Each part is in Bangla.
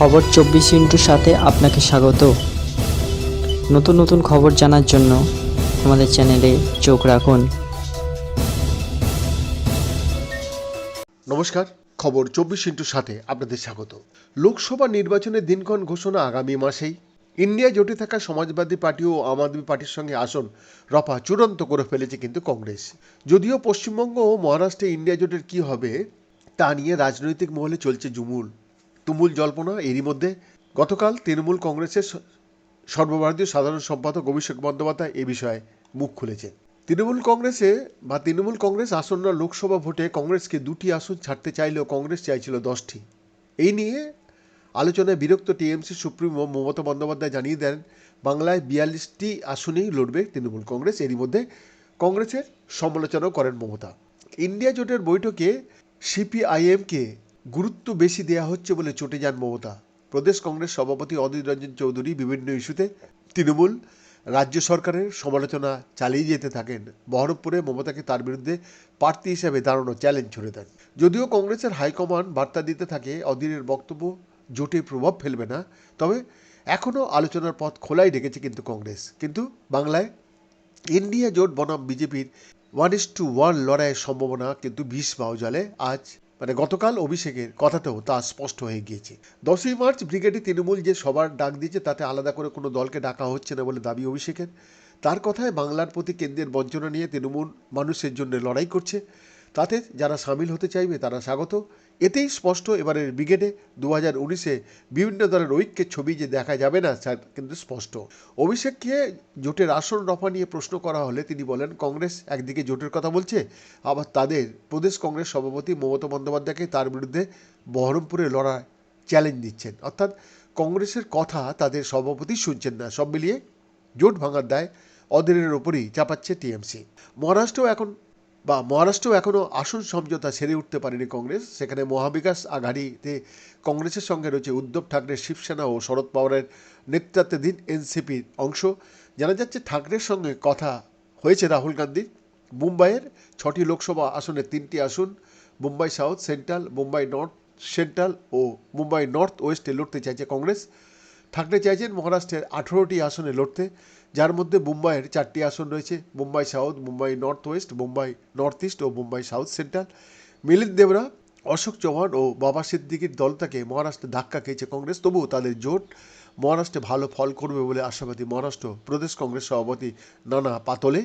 খবর চব্বিশ ইন্টুর সাথে আপনাকে স্বাগত। নতুন নতুন খবর জানার জন্য আমাদের চ্যানেলে চোখ রাখুন। নমস্কার, খবর চব্বিশ ইন্টুর সাথে আপনাদের স্বাগত। লোকসভা নির্বাচনের দিনক্ষণ ঘোষণা আগামী মাসেই। ইন্ডিয়া জোটে থাকা সমাজবাদী পার্টি ও আম আদমি পার্টির সঙ্গে আসন রফা চূড়ান্ত করে ফেলেছে কিন্তু কংগ্রেস। যদিও পশ্চিমবঙ্গ ও মহারাষ্ট্রে ইন্ডিয়া জোটের কি হবে, তা নিয়ে রাজনৈতিক মহলে চলছে জুমুল তুমুল জল্পনা এরই মধ্যে গতকাল তৃণমূল কংগ্রেসের সর্বভারতীয় সাধারণ সম্পাদক অভিষেক বন্দ্যোপাধ্যায় এ বিষয়ে মুখ খুলেছেন। তৃণমূল কংগ্রেসে বা তৃণমূল কংগ্রেস আসন্ন লোকসভা ভোটে কংগ্রেসকে দুটি আসন ছাড়তে চাইলেও কংগ্রেস চাইছিল দশটি। এই নিয়ে আলোচনায় বিরক্ত টিএমসি সুপ্রিমো মমতা বন্দ্যোপাধ্যায় জানিয়ে দেন, বাংলায় বিয়াল্লিশটি আসনেই লড়বে তৃণমূল কংগ্রেস, এরই মধ্যে কংগ্রেসের সমালোচনাও করেন মমতা। ইন্ডিয়া জোটের বৈঠকে সিপিআইএমকে গুরুত্ব বেশি দেওয়া হচ্ছে বলে চটে যান মমতা। প্রদেশ কংগ্রেস সভাপতি অধীর রঞ্জন চৌধুরী বিভিন্ন ইস্যুতে তৃণমূল রাজ্য সরকারের সমালোচনা চালিয়ে যেতে থাকেন। বহরমপুরে মমতাকে তার বিরুদ্ধে প্রার্থী হিসেবে দাঁড়ানো চ্যালেঞ্জ ছুড়ে দেন। যদিও কংগ্রেসের হাইকমান্ড বার্তা দিতে থাকে, অধীরের বক্তব্য জোটে প্রভাব ফেলবে না, তবে এখনও আলোচনার পথ খোলাই রেখেছে কিন্তু কংগ্রেস। কিন্তু বাংলায় ইন্ডিয়া জোট বনাম বিজেপির ওয়ান ইস টু ওয়ান লড়াইয়ের সম্ভাবনা কিন্তু বিষ জলে আজ মানে গতকাল অভিষেকের কথাতেও তা স্পষ্ট হয়ে গিয়েছে। দশই মার্চ ব্রিগেডে তৃণমূল যে সবার ডাক দিয়েছে, তাতে আলাদা করে কোনো দলকে ডাকা হচ্ছে না বলে দাবি অভিষেকের। তার কথায় বাংলার প্রতি কেন্দ্রের বঞ্চনা নিয়ে তৃণমূল মানুষের জন্য লড়াই করছে। তাতে যারা সামিল হতে চাইবে তারা স্বাগত। এতেই স্পষ্ট, এবারের ব্রিগেডে দু হাজার উনিশে বিভিন্ন দলের ঐক্যের ছবি যে দেখা যাবে না, তা কিন্তু স্পষ্ট। অভিষেককে জোটের আসন রফা নিয়ে প্রশ্ন করা হলে তিনি বলেন, কংগ্রেস একদিকে জোটের কথা বলছে, আবার তাদের প্রদেশ কংগ্রেস সভাপতি মমতা বন্দ্যোপাধ্যায়কে তার বিরুদ্ধে বহরমপুরে লড়ার চ্যালেঞ্জ দিচ্ছেন। অর্থাৎ কংগ্রেসের কথা তাদের সভাপতি শুনছেন না, সব মিলিয়ে জোট ভাঙার দায় অধীরের ওপরই চাপাচ্ছে টিএমসি। মহারাষ্ট্রও এখন বা মহারাষ্ট্রেও এখনও আসন সমঝোতা সেরে উঠতে পারেনি কংগ্রেস। সেখানে মহাবিকাশ আঘাড়িতে কংগ্রেসের সঙ্গে রয়েছে উদ্ধব ঠাকরে, শিবসেনা ও শরদ পাওয়ারের নেতৃত্বাধীন এনসিপির অংশ। জানা যাচ্ছে ঠাকরের সঙ্গে কথা হয়েছে রাহুল গান্ধীর মুম্বাইয়ের ছটি লোকসভা আসনে তিনটি আসন, Mumbai south central, Mumbai north central ও মুম্বাই নর্থ ওয়েস্টে লড়তে চাইছে কংগ্রেস। ঠাকরে চাইছেন মহারাষ্ট্রের আঠেরোটি আসনে লড়তে, যার মধ্যে মুম্বাইয়ের চারটি আসন রয়েছে, Mumbai south, Mumbai north west, Mumbai north east ও মুম্বাই সাউথ সেন্ট্রাল। মিলিন্দ দেবরা, অশোক চৌহান ও বাবা সিদ্দিকির দল তাকে মহারাষ্ট্রে ধাক্কা খেয়েছে কংগ্রেস, তবুও তাদের জোট মহারাষ্ট্রে ভালো ফল করবে বলে আশাবাদী মহারাষ্ট্র প্রদেশ কংগ্রেস সভাপতি নানা পাতলে।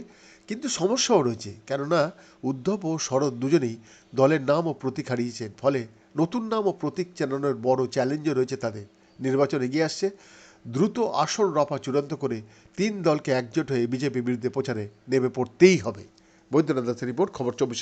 কিন্তু সমস্যাও রয়েছে, কেননা উদ্ধব ও শরৎ দুজনেই দলের নাম ও প্রতীক হারিয়েছেন, ফলে নতুন নাম ও প্রতীক চেনানোর বড় চ্যালেঞ্জও রয়েছে তাদের। নির্বাচন এগিয়ে আসছে, দ্রুত আসল রফা চূড়ান্ত করে তিন দলকে একজোট হয়ে বিজেপির বিরুদ্ধে প্রচারে নেমে পড়তেই হবে। বৈদ্যনাথ দাসের রিপোর্ট, খবর চব্বিশ